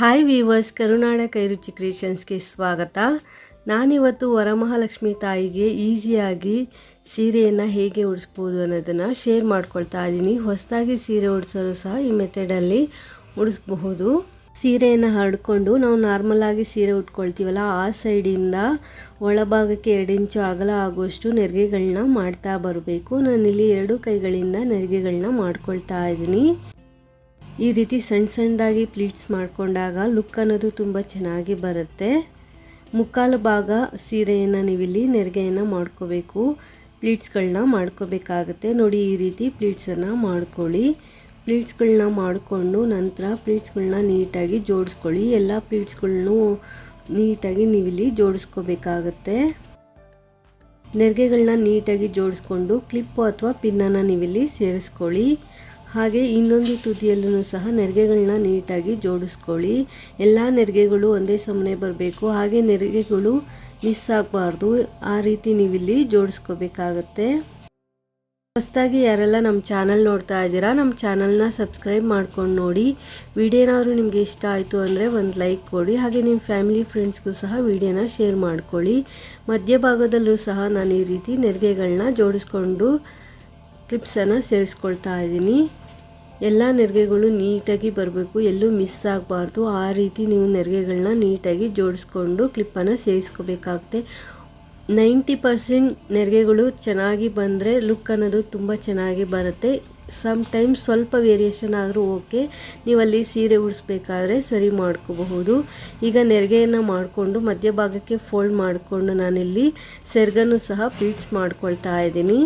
Hi viewers ಕರುನಾಡ ಕೈರುಚಿ ಕ್ರಿಯೇಷನ್ಸ್ಗೆ ಸ್ವಾಗತ. ನಾನಿವತ್ತು ವರಮಹಾಲಕ್ಷ್ಮಿ ತಾಯಿಗೆ ಈಸಿಯಾಗಿ ಸೀರೆಯನ್ನು ಹೇಗೆ ಉಡಿಸ್ಬೋದು ಅನ್ನೋದನ್ನು ಶೇರ್ ಮಾಡ್ಕೊಳ್ತಾ ಇದ್ದೀನಿ ಹೊಸದಾಗಿ ಸೀರೆ ಉಡಿಸೋರು ಸಹ ಈ ಮೆಥಡಲ್ಲಿ ಉಡಿಸ್ಬಹುದು. ಸೀರೆಯನ್ನು ಹರಡ್ಕೊಂಡು ನಾವು ನಾರ್ಮಲಾಗಿ ಸೀರೆ ಉಟ್ಕೊಳ್ತೀವಲ್ಲ, ಆ ಸೈಡಿಂದ ಒಳಭಾಗಕ್ಕೆ ಎರಡು ಇಂಚು ಅಗಲ ಆಗುವಷ್ಟು ನೆರಿಗೆಗಳನ್ನ ಮಾಡ್ತಾ ಬರಬೇಕು. ನಾನಿಲ್ಲಿ ಎರಡು ಕೈಗಳಿಂದ ನೆರಿಗೆಗಳನ್ನ ಮಾಡ್ಕೊಳ್ತಾ ಇದ್ದೀನಿ ಈ ರೀತಿ ಸಣ್ಣ ಸಣ್ಣದಾಗಿ ಪ್ಲೀಟ್ಸ್ ಮಾಡಿಕೊಂಡಾಗ ಲುಕ್ ಅನ್ನೋದು ತುಂಬ ಚೆನ್ನಾಗಿ ಬರುತ್ತೆ. ಮುಕ್ಕಾಲು ಭಾಗ ಸೀರೆಯನ್ನು ನೀವಿಲ್ಲಿ ನೆರಿಗೆಯನ್ನು ಮಾಡ್ಕೋಬೇಕು. ಪ್ಲೀಟ್ಸ್ಗಳನ್ನ ಮಾಡ್ಕೋಬೇಕಾಗುತ್ತೆ. ನೋಡಿ ಈ ರೀತಿ ಪ್ಲೀಟ್ಸನ್ನು ಮಾಡ್ಕೊಳ್ಳಿ. ಪ್ಲೀಟ್ಸ್ಗಳನ್ನ ಮಾಡಿಕೊಂಡು ನಂತರ ಪ್ಲೀಟ್ಸ್ಗಳನ್ನ ನೀಟಾಗಿ ಜೋಡಿಸ್ಕೊಳ್ಳಿ. ಎಲ್ಲ ಪ್ಲೀಟ್ಸ್ಗಳ್ನೂ ನೀಟಾಗಿ ನೀವಿಲ್ಲಿ ಜೋಡಿಸ್ಕೋಬೇಕಾಗತ್ತೆ. ನೆರಿಗೆಗಳನ್ನ ನೀಟಾಗಿ ಜೋಡಿಸ್ಕೊಂಡು ಕ್ಲಿಪ್ಪು ಅಥವಾ ಪಿನ್ನನ್ನು ನೀವಿಲ್ಲಿ ಸೇರಿಸ್ಕೊಳ್ಳಿ. ಹಾಗೆ ಇನ್ನೊಂದು ತುದಿಯಲ್ಲೂ ಸಹ ನೆರಿಗೆಗಳನ್ನ ನೀಟಾಗಿ ಜೋಡಿಸ್ಕೊಳ್ಳಿ. ಎಲ್ಲ ನೆರಿಗೆಗಳು ಒಂದೇ ಸಮನೆ ಬರಬೇಕು. ಹಾಗೆ ನೆರಿಗೆಗಳು ಮಿಸ್ ಆಗಬಾರ್ದು. ಆ ರೀತಿ ನೀವಿಲ್ಲಿ ಜೋಡಿಸ್ಕೋಬೇಕಾಗತ್ತೆ. ಹೊಸದಾಗಿ ಯಾರೆಲ್ಲ ನಮ್ಮ ಚಾನಲ್ ನೋಡ್ತಾ ಇದ್ದೀರಾ, ನಮ್ಮ ಚಾನಲ್ನ ಸಬ್ಸ್ಕ್ರೈಬ್ ಮಾಡ್ಕೊಂಡು ನೋಡಿ. ವಿಡಿಯೋನಾದ್ರು ನಿಮಗೆ ಇಷ್ಟ ಆಯಿತು ಅಂದರೆ ಒಂದು ಲೈಕ್ ಕೊಡಿ. ಹಾಗೆ ನಿಮ್ಮ ಫ್ಯಾಮಿಲಿ ಫ್ರೆಂಡ್ಸ್ಗೂ ಸಹ ವಿಡಿಯೋನ ಶೇರ್ ಮಾಡ್ಕೊಳ್ಳಿ. ಮಧ್ಯಭಾಗದಲ್ಲೂ ಸಹ ನಾನು ಈ ರೀತಿ ನೆರಿಗೆಗಳನ್ನ ಜೋಡಿಸ್ಕೊಂಡು ಕ್ಲಿಪ್ಸನ್ನು ಸೇರಿಸ್ಕೊಳ್ತಾ ಇದ್ದೀನಿ. ಎಲ್ಲ ನೆರಿಗೆಗಳು ನೀಟಾಗಿ ಬರಬೇಕು, ಎಲ್ಲೂ ಮಿಸ್ ಆಗಬಾರ್ದು. ಆ ರೀತಿ ನೀವು ನೆರಿಗೆಗಳನ್ನ ನೀಟಾಗಿ ಜೋಡಿಸ್ಕೊಂಡು ಕ್ಲಿಪ್ಪನ್ನು ಸೇರಿಸ್ಕೋಬೇಕಾಗುತ್ತೆ. ನೈಂಟಿ ಪರ್ಸೆಂಟ್ ನೆರಿಗೆಗಳು ಚೆನ್ನಾಗಿ ಬಂದರೆ ಲುಕ್ ಅನ್ನೋದು ತುಂಬ ಚೆನ್ನಾಗಿ ಬರುತ್ತೆ. ಸಮ್ ಟೈಮ್ ಸ್ವಲ್ಪ ವೇರಿಯೇಷನ್ ಆದರೂ ಓಕೆ ನೀವಲ್ಲಿ ಸೀರೆ ಉಡಿಸ್ಬೇಕಾದ್ರೆ ಸರಿ ಮಾಡ್ಕೋಬಹುದು. ಈಗ ನೆರಿಗೆಯನ್ನು ಮಾಡಿಕೊಂಡು ಮಧ್ಯಭಾಗಕ್ಕೆ ಫೋಲ್ಡ್ ಮಾಡಿಕೊಂಡು ನಾನಿಲ್ಲಿ ಸೆರ್ಗನ್ನು ಸಹ ಪ್ಲೀಟ್ಸ್ ಮಾಡ್ಕೊಳ್ತಾ ಇದ್ದೀನಿ.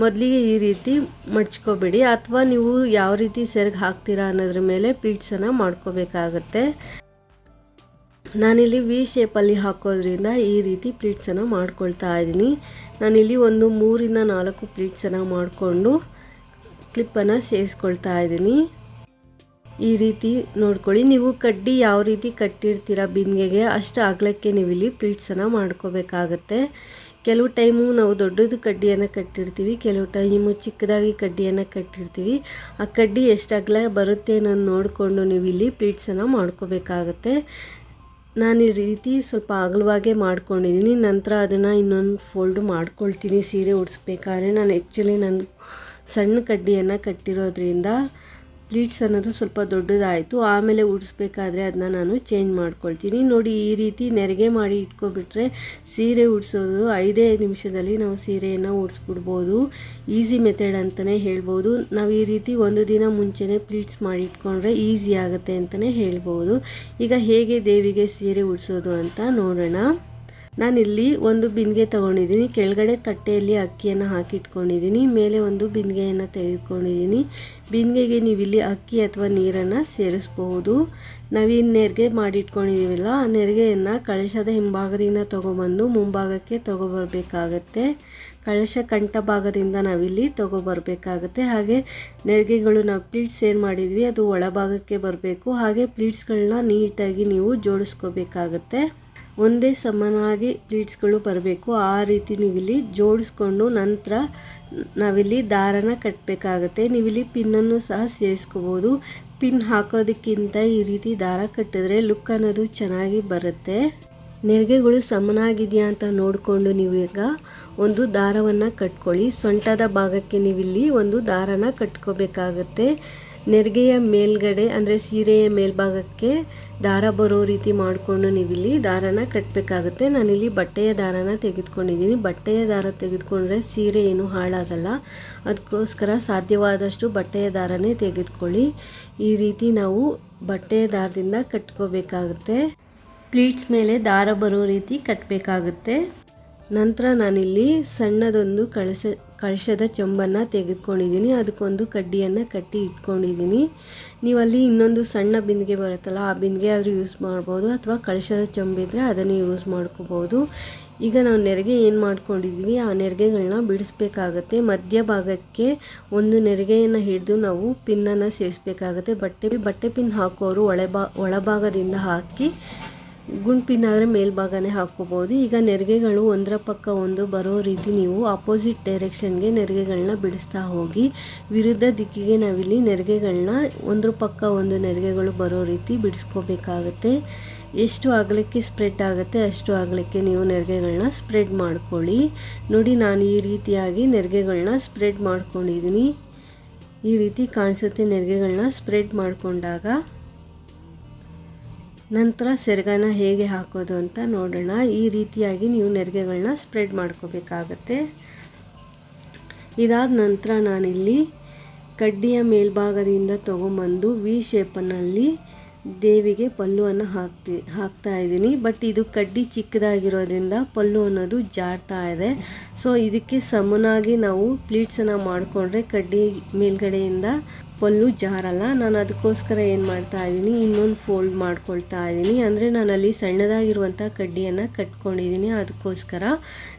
ಮೊದಲಿಗೆ ಈ ರೀತಿ ಮಡ್ಚ್ಕೋಬೇಡಿ ಅಥವಾ ನೀವು ಯಾವ ರೀತಿ ಸೆರಗೆ ಹಾಕ್ತೀರಾ ಅನ್ನೋದ್ರ ಮೇಲೆ ಪೀಟ್ಸನ್ನು ಮಾಡ್ಕೋಬೇಕಾಗತ್ತೆ. ನಾನಿಲ್ಲಿ ವಿ ಶೇಪಲ್ಲಿ ಹಾಕೋದ್ರಿಂದ ಈ ರೀತಿ ಪ್ಲೀಟ್ಸನ್ನು ಮಾಡ್ಕೊಳ್ತಾ ಇದ್ದೀನಿ. ನಾನಿಲ್ಲಿ ಒಂದು ಮೂರಿಂದ ನಾಲ್ಕು ಪ್ಲೀಟ್ಸನ್ನು ಮಾಡಿಕೊಂಡು ಕ್ಲಿಪ್ಪನ್ನು ಸೇರಿಸ್ಕೊಳ್ತಾ ಇದ್ದೀನಿ. ಈ ರೀತಿ ನೋಡ್ಕೊಳ್ಳಿ, ನೀವು ಕಡ್ಡಿ ಯಾವ ರೀತಿ ಕಟ್ಟಿರ್ತೀರ ಬಿಂದಿಗೆಗೆ ಅಷ್ಟು ಅಗಲಕ್ಕೆ ನೀವು ಇಲ್ಲಿ ಪ್ಲೀಟ್ಸನ್ನು ಮಾಡ್ಕೋಬೇಕಾಗತ್ತೆ. ಕೆಲವು ಟೈಮು ನಾವು ದೊಡ್ಡದು ಕಡ್ಡಿಯನ್ನು ಕಟ್ಟಿರ್ತೀವಿ, ಕೆಲವು ಟೈಮು ಚಿಕ್ಕದಾಗಿ ಕಡ್ಡಿಯನ್ನು ಕಟ್ಟಿರ್ತೀವಿ. ಆ ಕಡ್ಡಿ ಎಷ್ಟು ಅಗಲ ಬರುತ್ತೆ ಅನ್ನೋದು ನೋಡಿಕೊಂಡು ನೀವು ಇಲ್ಲಿ ಪ್ಲೀಟ್ಸನ್ನು ಮಾಡ್ಕೋಬೇಕಾಗತ್ತೆ. ನಾನು ಈ ರೀತಿ ಸ್ವಲ್ಪ ಅಗಲವಾಗೇ ಮಾಡ್ಕೊಂಡಿದ್ದೀನಿ. ನಂತರ ಅದನ್ನು ಇನ್ನೊಂದು ಫೋಲ್ಡು ಮಾಡ್ಕೊಳ್ತೀನಿ. ಸೀರೆ ಉಡಿಸ್ಬೇಕಾದ್ರೆ ನಾನು ಆ್ಯಕ್ಚುಲಿ ನಾನು ಸಣ್ಣ ಕಡ್ಡಿಯನ್ನು ಕಟ್ಟಿರೋದ್ರಿಂದ ಪ್ಲೀಟ್ಸ್ ಅನ್ನೋದು ಸ್ವಲ್ಪ ದೊಡ್ಡದಾಯಿತು. ಆಮೇಲೆ ಉಡಿಸ್ಬೇಕಾದ್ರೆ ಅದನ್ನ ನಾನು ಚೇಂಜ್ ಮಾಡ್ಕೊಳ್ತೀನಿ. ನೋಡಿ, ಈ ರೀತಿ ನೆರಿಗೆ ಮಾಡಿ ಇಟ್ಕೊಬಿಟ್ರೆ ಸೀರೆ ಉಡಿಸೋದು ಐದೇ ನಿಮಿಷದಲ್ಲಿ ನಾವು ಸೀರೆಯನ್ನು ಉಡಿಸ್ಬಿಡ್ಬೋದು. ಈಸಿ ಮೆಥಡ್ ಅಂತಲೇ ಹೇಳ್ಬೋದು. ನಾವು ಈ ರೀತಿ ಒಂದು ದಿನ ಮುಂಚೆನೇ ಪ್ಲೀಟ್ಸ್ ಮಾಡಿ ಇಟ್ಕೊಂಡ್ರೆ ಈಸಿ ಆಗುತ್ತೆ ಅಂತಲೇ ಹೇಳ್ಬೋದು. ಈಗ ಹೇಗೆ ದೇವಿಗೆ ಸೀರೆ ಉಡಿಸೋದು ಅಂತ ನೋಡೋಣ. ನಾನಿಲ್ಲಿ ಒಂದು ಬಿಂದಿಗೆ ತಗೊಂಡಿದ್ದೀನಿ. ಕೆಳಗಡೆ ತಟ್ಟೆಯಲ್ಲಿ ಅಕ್ಕಿಯನ್ನು ಹಾಕಿಟ್ಕೊಂಡಿದ್ದೀನಿ. ಮೇಲೆ ಒಂದು ಬಿಂದಿಗೆಯನ್ನು ತೆಗೆದುಕೊಂಡಿದ್ದೀನಿ. ಬಿಂದಿಗೆಗೆ ನೀವಿಲ್ಲಿ ಅಕ್ಕಿ ಅಥವಾ ನೀರನ್ನು ಸೇರಿಸ್ಬಹುದು. ನಾವೇನು ನೆರಿಗೆ ಮಾಡಿಟ್ಕೊಂಡಿದ್ದೀವಲ್ಲ, ಆ ನೆರಿಗೆಯನ್ನು ಕಳಶದ ಹಿಂಭಾಗದಿಂದ ತೊಗೊಬಂದು ಮುಂಭಾಗಕ್ಕೆ ತೊಗೊಬರ್ಬೇಕಾಗತ್ತೆ. ಕಳಶ ಕಂಠ ಭಾಗದಿಂದ ನಾವಿಲ್ಲಿ ತೊಗೊಬರ್ಬೇಕಾಗತ್ತೆ. ಹಾಗೆ ನೆರಿಗೆಗಳು ನಾವು ಪ್ಲೀಟ್ಸ್ ಏನು ಮಾಡಿದ್ವಿ, ಅದು ಒಳಭಾಗಕ್ಕೆ ಬರಬೇಕು. ಹಾಗೆ ಪ್ಲೀಟ್ಸ್ಗಳನ್ನ ನೀಟಾಗಿ ನೀವು ಜೋಡಿಸ್ಕೋಬೇಕಾಗತ್ತೆ. ಒಂದೇ ಸಮನಾಗಿ ಪ್ಲೀಟ್ಸ್ಗಳು ಬರಬೇಕು. ಆ ರೀತಿ ನೀವಿಲ್ಲಿ ಜೋಡಿಸ್ಕೊಂಡು ನಂತರ ನಾವಿಲ್ಲಿ ದಾರನ ಕಟ್ಟಬೇಕಾಗತ್ತೆ ನೀವಿಲ್ಲಿ ಪಿನ್ನನ್ನು ಸಹ ಸೇರಿಸ್ಕೋಬೋದು. ಪಿನ್ ಹಾಕೋದಕ್ಕಿಂತ ಈ ರೀತಿ ದಾರ ಕಟ್ಟಿದ್ರೆ ಲುಕ್ ಅನ್ನೋದು ಚೆನ್ನಾಗಿ ಬರುತ್ತೆ. ನೆರಿಗೆಗಳು ಸಮನಾಗಿದೆಯಾ ಅಂತ ನೋಡಿಕೊಂಡು ನೀವೀಗ ಒಂದು ದಾರವನ್ನು ಕಟ್ಕೊಳ್ಳಿ. ಸೊಂಟದ ಭಾಗಕ್ಕೆ ನೀವಿಲ್ಲಿ ಒಂದು ದಾರನ ಕಟ್ಕೋಬೇಕಾಗತ್ತೆ. ನೆರಿಗೆಯ ಮೇಲ್ಗಡೆ, ಅಂದರೆ ಸೀರೆಯ ಮೇಲ್ಭಾಗಕ್ಕೆ ದಾರ ಬರೋ ರೀತಿ ಮಾಡಿಕೊಂಡು ನೀವಿಲ್ಲಿ ದಾರನ ಕಟ್ಟಬೇಕಾಗುತ್ತೆ ನಾನಿಲ್ಲಿ ಬಟ್ಟೆಯ ದಾರನ ತೆಗೆದುಕೊಂಡಿದ್ದೀನಿ. ಬಟ್ಟೆಯ ದಾರ ತೆಗೆದುಕೊಂಡ್ರೆ ಸೀರೆ ಏನು ಹಾಳಾಗಲ್ಲ. ಅದಕ್ಕೋಸ್ಕರ ಸಾಧ್ಯವಾದಷ್ಟು ಬಟ್ಟೆಯ ದಾರನೇ ತೆಗೆದುಕೊಳ್ಳಿ. ಈ ರೀತಿ ನಾವು ಬಟ್ಟೆಯ ದಾರದಿಂದ ಕಟ್ಕೋಬೇಕಾಗುತ್ತೆ. ಪ್ಲೀಟ್ಸ್ ಮೇಲೆ ದಾರ ಬರೋ ರೀತಿ ಕಟ್ಟಬೇಕಾಗುತ್ತೆ ನಂತರ ನಾನಿಲ್ಲಿ ಸಣ್ಣದೊಂದು ಕಳಸ, ಕಳಶದ ಚೊಂಬನ್ನು ತೆಗೆದುಕೊಂಡಿದ್ದೀನಿ. ಅದಕ್ಕೊಂದು ಕಡ್ಡಿಯನ್ನು ಕಟ್ಟಿ ಇಟ್ಕೊಂಡಿದ್ದೀನಿ. ನೀವು ಅಲ್ಲಿ ಇನ್ನೊಂದು ಸಣ್ಣ ಬಿಂದಿಗೆ ಬರುತ್ತಲ್ಲ, ಆ ಬಿಂದಿಗೆ ಆದರೂ ಯೂಸ್ ಮಾಡ್ಬೋದು. ಅಥವಾ ಕಳಶದ ಚೊಂಬಿದ್ರೆ ಅದನ್ನು ಯೂಸ್ ಮಾಡ್ಕೋಬೋದು. ಈಗ ನಾವು ನೆರಿಗೆ ಏನು ಮಾಡ್ಕೊಂಡಿದ್ದೀವಿ ಆ ನೆರಿಗೆಗಳನ್ನ ಬಿಡಿಸ್ಬೇಕಾಗತ್ತೆ. ಮಧ್ಯಭಾಗಕ್ಕೆ ಒಂದು ನೆರಿಗೆಯನ್ನು ಹಿಡಿದು ನಾವು ಪಿನ್ನನ್ನು ಸೇರಿಸ್ಬೇಕಾಗತ್ತೆ. ಬಟ್ಟೆ ಬಟ್ಟೆ ಪಿನ್ ಹಾಕೋರು ಒಳಭಾ, ಒಳಭಾಗದಿಂದ ಹಾಕಿ ಗುಂಪಿನಾದರೆ ಮೇಲ್ಭಾಗನೇ ಹಾಕ್ಕೋಬೋದು ಈಗ ನೆರಿಗೆಗಳು ಒಂದರ ಪಕ್ಕ ಒಂದು ಬರೋ ರೀತಿ ನೀವು ಅಪೋಸಿಟ್ ಡೈರೆಕ್ಷನ್ಗೆ ನೆರಿಗೆಗಳನ್ನ ಬಿಡಿಸ್ತಾ ಹೋಗಿ, ವಿರುದ್ಧ ದಿಕ್ಕಿಗೆ ನಾವಿಲ್ಲಿ ನೆರಿಗೆಗಳನ್ನ ಒಂದ್ರ ಪಕ್ಕ ಒಂದು ನೆರಿಗೆಗಳು ಬರೋ ರೀತಿ ಬಿಡಿಸ್ಕೋಬೇಕಾಗತ್ತೆ. ಎಷ್ಟು ಆಗಲಿಕ್ಕೆ ಸ್ಪ್ರೆಡ್ ಆಗುತ್ತೆ, ಅಷ್ಟು ಆಗಲಿಕ್ಕೆ ನೀವು ನೆರಿಗೆಗಳನ್ನ ಸ್ಪ್ರೆಡ್ ಮಾಡ್ಕೊಳ್ಳಿ. ನೋಡಿ, ನಾನು ಈ ರೀತಿಯಾಗಿ ನೆರಿಗೆಗಳನ್ನ ಸ್ಪ್ರೆಡ್ ಮಾಡ್ಕೊಂಡಿದ್ದೀನಿ. ಈ ರೀತಿ ಕಾಣಿಸುತ್ತೆ ನೆರಿಗೆಗಳನ್ನ ಸ್ಪ್ರೆಡ್ ಮಾಡಿಕೊಂಡಾಗ. ನಂತರ ಸೆರಗನ ಹೇಗೆ ಹಾಕೋದು ಅಂತ ನೋಡೋಣ. ಈ ರೀತಿಯಾಗಿ ನೀವು ನೆರಿಗೆಗಳನ್ನ ಸ್ಪ್ರೆಡ್ ಮಾಡ್ಕೋಬೇಕಾಗತ್ತೆ. ಇದಾದ ನಂತರ ನಾನಿಲ್ಲಿ ಕಡ್ಡಿಯ ಮೇಲ್ಭಾಗದಿಂದ ತೊಗೊಂಬಂದು ವಿ ಶೇಪನಲ್ಲಿ ದೇವಿಗೆ ಪಲ್ಲುವನ್ನು ಹಾಕ್ತಿ, ಹಾಕ್ತಾ ಇದ್ದೀನಿ. ಬಟ್ ಇದು ಕಡ್ಡಿ ಚಿಕ್ಕದಾಗಿರೋದ್ರಿಂದ ಪಲ್ಲು ಅನ್ನೋದು ಜಾರ್ತಾ ಇದೆ. ಸೊ ಇದಕ್ಕೆ ಸಮನಾಗಿ ನಾವು ಪ್ಲೀಟ್ಸನ್ನು ಮಾಡಿಕೊಂಡ್ರೆ ಕಡ್ಡಿ ಮೇಲ್ಗಡೆಯಿಂದ ಪಲ್ಲು ಜಾರಲ್ಲ, ನಾನು ಅದಕ್ಕೋಸ್ಕರ ಏನು ಮಾಡ್ತಾ ಇದ್ದೀನಿ ಇನ್ನೊಂದು ಫೋಲ್ಡ್ ಮಾಡ್ಕೊಳ್ತಾ ಇದ್ದೀನಿ ಅಂದರೆ ಅಲ್ಲಿ ಸಣ್ಣದಾಗಿರುವಂಥ ಕಡ್ಡಿಯನ್ನು ಕಟ್ಕೊಂಡಿದ್ದೀನಿ ಅದಕ್ಕೋಸ್ಕರ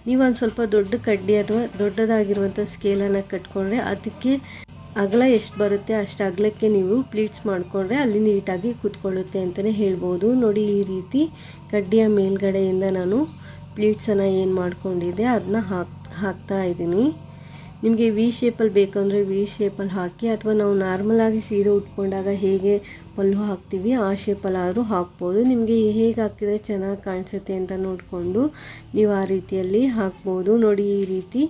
ನೀವು ಒಂದು ಸ್ವಲ್ಪ ದೊಡ್ಡ ಕಡ್ಡಿ ಅಥವಾ ದೊಡ್ಡದಾಗಿರುವಂಥ ಸ್ಕೇಲನ್ನು ಕಟ್ಕೊಂಡ್ರೆ ಅದಕ್ಕೆ ಅಗಲ ಎಷ್ಟು ಬರುತ್ತೆ ಅಷ್ಟು ಅಗಲಕ್ಕೆ ನೀವು ಪ್ಲೀಟ್ಸ್ ಮಾಡಿಕೊಂಡ್ರೆ ಅಲ್ಲಿ ನೀಟಾಗಿ ಕೂತ್ಕೊಳ್ಳುತ್ತೆ ಅಂತಲೇ ಹೇಳ್ಬೋದು. ನೋಡಿ ಈ ರೀತಿ ಕಡ್ಡಿಯ ಮೇಲ್ಗಡೆಯಿಂದ ನಾನು ಪ್ಲೀಟ್ಸನ್ನು ಏನು ಮಾಡ್ಕೊಂಡಿದ್ದೆ ಅದನ್ನ ಹಾಕ್, ಹಾಕ್ತಾ ಇದ್ದೀನಿ ನಿಮಗೆ ವಿ ಶೇಪಲ್ಲಿ ಬೇಕಂದರೆ ವಿ ಶೇಪಲ್ಲಿ ಹಾಕಿ, ಅಥವಾ ನಾವು ನಾರ್ಮಲಾಗಿ ಸೀರೆ ಉಟ್ಕೊಂಡಾಗ ಹೇಗೆ ಪಲ್ಲು ಹಾಕ್ತೀವಿ, ಆ ಶೇಪಲ್ಲಾದರೂ ಹಾಕ್ಬೋದು. ನಿಮಗೆ ಹೇಗೆ ಹಾಕಿದರೆ ಚೆನ್ನಾಗಿ ಕಾಣಿಸುತ್ತೆ ಅಂತ ನೋಡಿಕೊಂಡು ನೀವು ಆ ರೀತಿಯಲ್ಲಿ ಹಾಕ್ಬೋದು. ನೋಡಿ, ಈ ರೀತಿ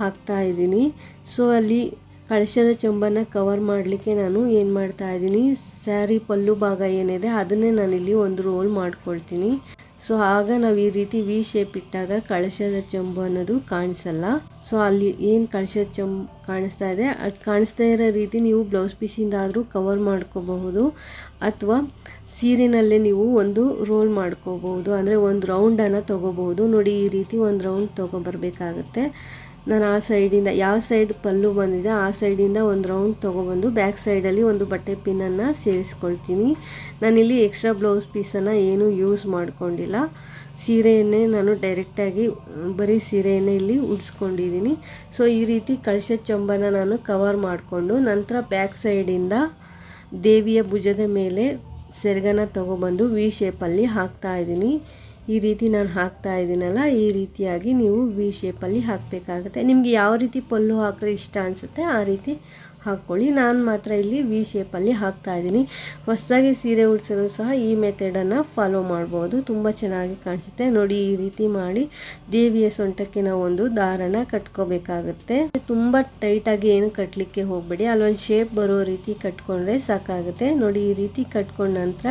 ಹಾಕ್ತಾ ಇದ್ದೀನಿ. ಸೊ ಅಲ್ಲಿ ಕಳಶದ ಚೊಂಬನ್ನು ಕವರ್ ಮಾಡಲಿಕ್ಕೆ ನಾನು ಏನು ಮಾಡ್ತಾ ಇದ್ದೀನಿ? ಸ್ಯಾರಿ ಪಲ್ಲು ಭಾಗ ಏನಿದೆ, ಅದನ್ನೇ ನಾನಿಲ್ಲಿ ಒಂದು ರೋಲ್ ಮಾಡ್ಕೊಳ್ತೀನಿ. ಸೊ, ಆಗ ನಾವು ಈ ರೀತಿ ವಿ ಶೇಪ್ ಇಟ್ಟಾಗ ಕಳಶದ ಚೊಂಬು ಅನ್ನೋದು ಕಾಣಿಸಲ್ಲ. ಸೊ, ಅಲ್ಲಿ ಏನು ಕಳಶದ ಚೊಂಬು ಕಾಣಿಸ್ತಾ ಇದೆ, ಅದು ಕಾಣಿಸ್ತಾ ಇರೋ ರೀತಿ ನೀವು ಬ್ಲೌಸ್ ಪೀಸಿಂದ ಆದರೂ ಕವರ್ ಮಾಡ್ಕೋಬಹುದು, ಅಥವಾ ಸೀರೆನಲ್ಲೇ ನೀವು ಒಂದು ರೋಲ್ ಮಾಡ್ಕೋಬಹುದು, ಅಂದರೆ ಒಂದು ರೌಂಡನ್ನು ತೊಗೋಬಹುದು. ನೋಡಿ, ಈ ರೀತಿ ಒಂದು ರೌಂಡ್ ತೊಗೊಬರ್ಬೇಕಾಗತ್ತೆ. ನಾನು ಆ ಸೈಡಿಂದ ಯಾವ ಸೈಡ್ ಪಲ್ಲು ಬಂದಿದೆ ಆ ಸೈಡಿಂದ ಒಂದು ರೌಂಡ್ ತೊಗೊಬಂದು ಬ್ಯಾಕ್ ಸೈಡಲ್ಲಿ ಒಂದು ಬಟ್ಟೆ ಪಿನ್ನನ್ನು ಸೇರಿಸ್ಕೊಳ್ತೀನಿ. ನಾನಿಲ್ಲಿ ಎಕ್ಸ್ಟ್ರಾ ಬ್ಲೌಸ್ ಪೀಸನ್ನು ಏನೂ ಯೂಸ್ ಮಾಡ್ಕೊಂಡಿಲ್ಲ. ಸೀರೆಯನ್ನೇ ನಾನು ಡೈರೆಕ್ಟಾಗಿ, ಬರೀ ಸೀರೆಯನ್ನೇ ಇಲ್ಲಿ ಉಡ್ಸ್ಕೊಂಡಿದ್ದೀನಿ. ಸೊ, ಈ ರೀತಿ ಕಳಶ ಚೊಂಬನ ನಾನು ಕವರ್ ಮಾಡಿಕೊಂಡು ನಂತರ ಬ್ಯಾಕ್ ಸೈಡಿಂದ ದೇವಿಯ ಭುಜದ ಮೇಲೆ ಸೆರಗನ ತೊಗೊಬಂದು ವಿ ಶೇಪಲ್ಲಿ ಹಾಕ್ತಾ ಇದ್ದೀನಿ. ಈ ರೀತಿ ನಾನು ಹಾಕ್ತಾ ಇದ್ದೀನಲ್ಲ, ಈ ರೀತಿಯಾಗಿ ನೀವು ವಿ ಶೇಪಲ್ಲಿ ಹಾಕಬೇಕಾಗುತ್ತೆ. ನಿಮಗೆ ಯಾವ ರೀತಿ ಪಲ್ಲು ಹಾಕಿದ್ರೆ ಇಷ್ಟ ಅನಿಸುತ್ತೆ ಆ ರೀತಿ ಹಾಕ್ಕೊಳ್ಳಿ. ನಾನು ಮಾತ್ರ ಇಲ್ಲಿ ವಿ ಶೇಪಲ್ಲಿ ಹಾಕ್ತಾ ಇದ್ದೀನಿ. ಹೊಸದಾಗಿ ಸೀರೆ ಉಳಿಸಲು ಸಹ ಈ ಮೆಥಡನ್ನು ಫಾಲೋ ಮಾಡ್ಬೋದು. ತುಂಬ ಚೆನ್ನಾಗಿ ಕಾಣಿಸುತ್ತೆ. ನೋಡಿ, ಈ ರೀತಿ ಮಾಡಿ ದೇವಿಯ ಸೊಂಟಕ್ಕೆ ನಾವು ಒಂದು ದಾರನ ಕಟ್ಕೋಬೇಕಾಗುತ್ತೆ. ತುಂಬ ಟೈಟಾಗಿ ಏನು ಕಟ್ಟಲಿಕ್ಕೆ ಹೋಗಬೇಡಿ. ಅಲ್ಲೊಂದು ಶೇಪ್ ಬರೋ ರೀತಿ ಕಟ್ಕೊಂಡ್ರೆ ಸಾಕಾಗುತ್ತೆ. ನೋಡಿ, ಈ ರೀತಿ ಕಟ್ಕೊಂಡ ನಂತರ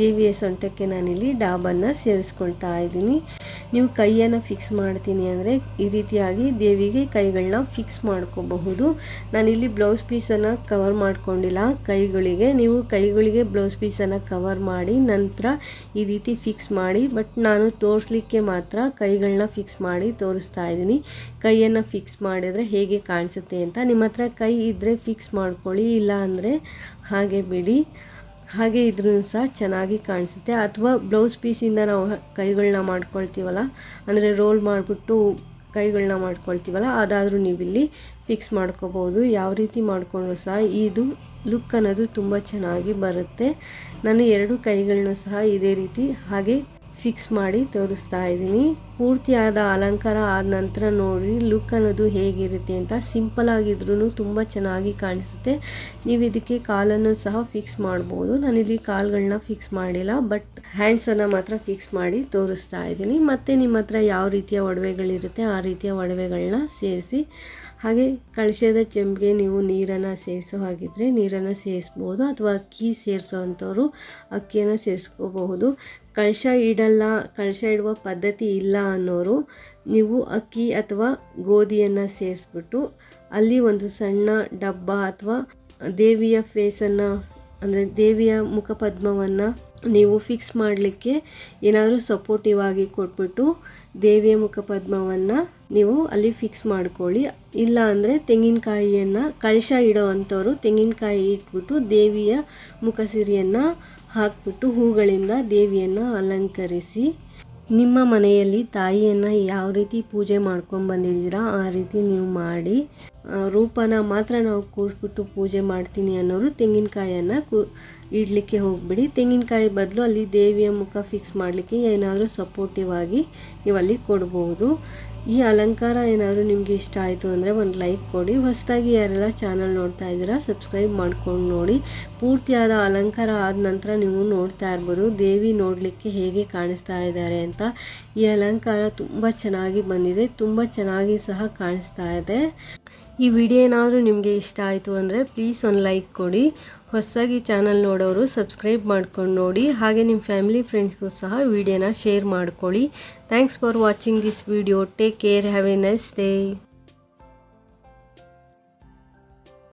ದೇವಿಯ ಸೊಂಟಕ್ಕೆ ನಾನಿಲ್ಲಿ ಡಾಬನ್ನು ಸೇರಿಸ್ಕೊಳ್ತಾ ಇದ್ದೀನಿ. ನೀವು ಕೈಯನ್ನು ಫಿಕ್ಸ್ ಮಾಡ್ತೀನಿ ಅಂದರೆ ಈ ರೀತಿಯಾಗಿ ದೇವಿಗೆ ಕೈಗಳನ್ನ ಫಿಕ್ಸ್ ಮಾಡ್ಕೋಬಹುದು. ನಾನಿಲ್ಲಿ ಬ್ಲೌಸ್ ಪೀಸನ್ನು ಕವರ್ ಮಾಡ್ಕೊಂಡಿಲ್ಲ. ಕೈಗಳಿಗೆ, ನೀವು ಕೈಗಳಿಗೆ ಬ್ಲೌಸ್ ಪೀಸನ್ನು ಕವರ್ ಮಾಡಿ, ನಂತರ ಈ ರೀತಿ ಫಿಕ್ಸ್ ಮಾಡಿ ಬಟ್ ನಾನು ತೋರಿಸ್ಲಿಕ್ಕೆ ಮಾತ್ರ ಕೈಗಳನ್ನ ಫಿಕ್ಸ್ ಮಾಡಿ ತೋರಿಸ್ತಾ ಇದ್ದೀನಿ. ಕೈಯನ್ನು ಫಿಕ್ಸ್ ಮಾಡಿದರೆ ಹೇಗೆ ಕಾಣಿಸುತ್ತೆ ಅಂತ. ನಿಮ್ಮ ಹತ್ರ ಕೈ ಇದ್ದರೆ ಫಿಕ್ಸ್ ಮಾಡ್ಕೊಳ್ಳಿ, ಇಲ್ಲ ಅಂದರೆ ಹಾಗೆ ಬಿಡಿ. ಹಾಗೆ ಇದ್ರೂ ಸಹ ಚೆನ್ನಾಗಿ ಕಾಣಿಸುತ್ತೆ. ಅಥವಾ ಬ್ಲೌಸ್ ಪೀಸಿಂದ ನಾವು ಕೈಗಳನ್ನ ಮಾಡ್ಕೊಳ್ತೀವಲ್ಲ, ಅಂದರೆ ರೋಲ್ ಮಾಡಿಬಿಟ್ಟು ಕೈಗಳನ್ನ ಮಾಡ್ಕೊಳ್ತೀವಲ್ಲ, ಅದಾದರೂ ನೀವಿಲ್ಲಿ ಫಿಕ್ಸ್ ಮಾಡ್ಕೋಬೋದು. ಯಾವ ರೀತಿ ಮಾಡಿಕೊಂಡ್ರು ಸಹ ಇದು ಲುಕ್ ಅನ್ನೋದು ತುಂಬ ಚೆನ್ನಾಗಿ ಬರುತ್ತೆ. ನಾನು ಎರಡು ಕೈಗಳನ್ನ ಸಹ ಇದೇ ರೀತಿ ಹಾಗೆ ಫಿಕ್ಸ್ ಮಾಡಿ ತೋರಿಸ್ತಾ ಇದ್ದೀನಿ. ಪೂರ್ತಿಯಾದ ಅಲಂಕಾರ ಆದ ನಂತರ ನೋಡಿ ಲುಕ್ ಅನ್ನೋದು ಹೇಗಿರುತ್ತೆ ಅಂತ ಸಿಂಪಲ್ ಆಗಿದ್ರೂ ತುಂಬ ಚೆನ್ನಾಗಿ ಕಾಣಿಸುತ್ತೆ. ನೀವು ಇದಕ್ಕೆ ಕಾಲನ್ನು ಸಹ ಫಿಕ್ಸ್ ಮಾಡ್ಬೋದು. ನಾನಿಲ್ಲಿ ಕಾಲುಗಳನ್ನ ಫಿಕ್ಸ್ ಮಾಡಿಲ್ಲ ಬಟ್ ಹ್ಯಾಂಡ್ಸನ್ನು ಮಾತ್ರ ಫಿಕ್ಸ್ ಮಾಡಿ ತೋರಿಸ್ತಾ ಇದ್ದೀನಿ. ಮತ್ತು ನಿಮ್ಮ ಹತ್ರ ಯಾವ ರೀತಿಯ ಒಡವೆಗಳಿರುತ್ತೆ, ಆ ರೀತಿಯ ಒಡವೆಗಳನ್ನ ಸೇರಿಸಿ. ಹಾಗೆ ಕಳಶದ ಚೆಂಬಿಗೆ ನೀವು ನೀರನ್ನು ಸೇರಿಸೋ ಹಾಗಿದ್ರೆ ನೀರನ್ನು ಸೇರಿಸ್ಬೋದು, ಅಥವಾ ಅಕ್ಕಿ ಸೇರಿಸೋ ಅಂಥವ್ರು ಅಕ್ಕಿಯನ್ನು ಸೇರಿಸ್ಕೋಬಹುದು. ಕಳಶ ಇಡಲ್ಲ, ಕಳಶ ಇಡುವ ಪದ್ಧತಿ ಇಲ್ಲ ಅನ್ನೋರು ನೀವು ಅಕ್ಕಿ ಅಥವಾ ಗೋಧಿಯನ್ನು ಸೇರಿಸ್ಬಿಟ್ಟು ಅಲ್ಲಿ ಒಂದು ಸಣ್ಣ ಡಬ್ಬ ಅಥವಾ ದೇವಿಯ ಫೇಸನ್ನು, ಅಂದರೆ ದೇವಿಯ ಮುಖಪದ್ಮವನ್ನು ನೀವು ಫಿಕ್ಸ್ ಮಾಡಲಿಕ್ಕೆ ಏನಾದರೂ ಸಪೋರ್ಟಿವ್ ಆಗಿ ಕೊಟ್ಬಿಟ್ಟು ದೇವಿಯ ಮುಖ ಪದ್ಮವನ್ನು ನೀವು ಅಲ್ಲಿ ಫಿಕ್ಸ್ ಮಾಡ್ಕೊಳ್ಳಿ. ಇಲ್ಲ ಅಂದರೆ ತೆಂಗಿನಕಾಯಿಯನ್ನು ಕಳಶ ಇಡೋ ಅಂಥವ್ರು ತೆಂಗಿನಕಾಯಿ ಇಟ್ಬಿಟ್ಟು ದೇವಿಯ ಮುಖಸಿರಿಯನ್ನು ಹಾಕ್ಬಿಟ್ಟು ಹೂಗಳಿಂದ ದೇವಿಯನ್ನು ಅಲಂಕರಿಸಿ ನಿಮ್ಮ ಮನೆಯಲ್ಲಿ ತಾಯಿಯನ್ನು ಯಾವ ರೀತಿ ಪೂಜೆ ಮಾಡ್ಕೊಂಡು ಬಂದಿದ್ದೀರಾ ಆ ರೀತಿ ನೀವು ಮಾಡಿ ರೂಪನ ಮಾತ್ರ ನಾವು ಕೂರಿಸ್ಬಿಟ್ಟು ಪೂಜೆ ಮಾಡ್ತೀನಿ ಅನ್ನೋರು ತೆಂಗಿನಕಾಯನ್ನು ಕು ಇಡಲಿಕ್ಕೆ ಹೋಗ್ಬಿಡಿ. ತೆಂಗಿನಕಾಯಿ ಬದಲು ಅಲ್ಲಿ ದೇವಿಯ ಮುಖ ಫಿಕ್ಸ್ ಮಾಡಲಿಕ್ಕೆ ಏನಾದರೂ ಸಪೋರ್ಟಿವ್ ಆಗಿ ನೀವು ಅಲ್ಲಿ ಕೊಡ್ಬೋದು. ಈ ಅಲಂಕಾರ ಏನಾದರೂ ನಿಮಗೆ ಇಷ್ಟ ಆಯಿತು ಅಂದರೆ ಒಂದು ಲೈಕ್ ಕೊಡಿ. ಹೊಸದಾಗಿ ಯಾರೆಲ್ಲ ಚಾನಲ್ ನೋಡ್ತಾ ಇದ್ದೀರಾ ಸಬ್ಸ್ಕ್ರೈಬ್ ಮಾಡ್ಕೊಂಡು ನೋಡಿ. ಪೂರ್ತಿಯಾದ ಅಲಂಕಾರ ಆದ ನಂತರ ನೀವು ನೋಡ್ತಾ ಇರ್ಬೋದು, ದೇವಿ ನೋಡಲಿಕ್ಕೆ ಹೇಗೆ ಕಾಣಿಸ್ತಾ ಇದ್ದಾರೆ ಅಂತ. ಈ ಅಲಂಕಾರ ತುಂಬ ಚೆನ್ನಾಗಿ ಬಂದಿದೆ, ತುಂಬ ಚೆನ್ನಾಗಿ ಸಹ ಕಾಣಿಸ್ತಾ ಇದೆ. ಈ ವಿಡಿಯೋ ಏನಾದರೂ ನಿಮಗೆ ಇಷ್ಟ ಆಯಿತು ಅಂದರೆ ಪ್ಲೀಸ್ ಒಂದು ಲೈಕ್ ಕೊಡಿ. ಹೊಸದಾಗಿ ಚಾನಲ್ ನೋಡೋರು ಸಬ್ಸ್ಕ್ರೈಬ್ ಮಾಡ್ಕೊಂಡು ನೋಡಿ. ಹಾಗೆ ನಿಮ್ಮ ಫ್ಯಾಮಿಲಿ ಫ್ರೆಂಡ್ಸ್ಗೂ ಸಹ ವಿಡಿಯೋನ ಶೇರ್ ಮಾಡ್ಕೊಳ್ಳಿ. Thanks for watching this video take care have a nice day